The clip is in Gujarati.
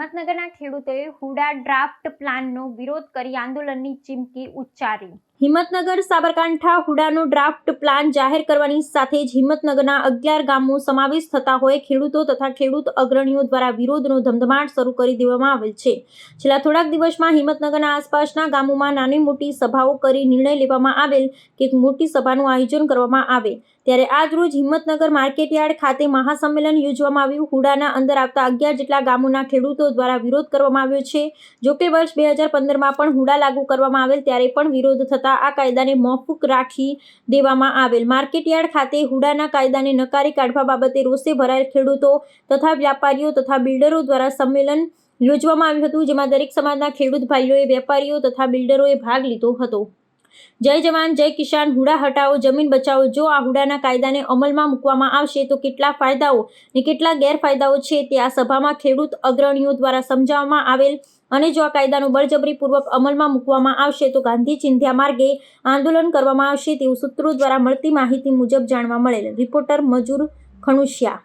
હિંમતનગરના ખેડૂતોએ હુડા ડ્રાફ્ટ પ્લાનનો વિરોધ કરી આંદોલનની ચીમકી ઉચ્ચારી. હિંમતનગર, સાબરકાંઠા હુડાનો ડ્રાફ્ટ પ્લાન જાહેર કરવાની સાથે જ હિંમતનગરના અગિયાર ગામો સમાવેશ થતા હોય. ખેડૂતો તથા ખેડૂત અગ્રણીઓ દ્વારા વિરોધનો ધમધમાટ શરૂ કરી દેવામાં આવેલ છે. છેલ્લા થોડાક દિવસમાં હિંમતનગરના આસપાસના ગામોમાં નાની મોટી સભાઓ કરી નિર્ણય લેવામાં આવેલ કે એક મોટી સભાનું આયોજન કરવામાં આવે. ત્યારે આજ રોજ હિંમતનગર માર્કેટયાર્ડ ખાતે મહાસંમેલન યોજવામાં આવ્યું. હુડાના અંદર આવતા અગિયાર જેટલા ગામોના ખેડૂતો દ્વારા વિરોધ કરવામાં આવ્યો છે. જોકે વર્ષ બે હજાર પંદરમાં પણ હુડા લાગુ કરવામાં આવેલ ત્યારે પણ વિરોધ થતા આ કાયદાને મોકૂફ રાખી દેવામાં આવેલ. માર્કેટયાર્ડ ખાતે હુડાના કાયદાને નકારી કાઢવા બાબતે રોષે ભરાયેલ ખેડૂતો તથા વ્યાપારીઓ તથા બિલ્ડરો દ્વારા સંમેલન યોજવામાં આવ્યું હતું, જેમાં દરેક સમાજના ખેડૂત ભાઈઓએ, વેપારીઓ તથા બિલ્ડરોએ ભાગ લીધો હતો. જય જવાન, જય કિસાન. હુડા હટાવો, જમીન બચાવો. જો આ હુડાના કાયદાને અમલમાં મૂકવામાં આવશે, તો કેટલા ફાયદાઓ ને કેટલા ગેરફાયદાઓ છે તે આ સભામાં ખેડૂત અગ્રણીઓ દ્વારા સમજાવવામાં આવેલ અને જો આ કાયદાનો બળજબરીપૂર્વક અમલમાં મૂકવામાં આવશે, તો ગાંધી ચિંધ્યા માર્ગે આંદોલન કરવામાં આવશે તેવું સૂત્રો દ્વારા મળતી માહિતી મુજબ જાણવા મળેલ. રિપોર્ટર મજૂર ખણુશિયા.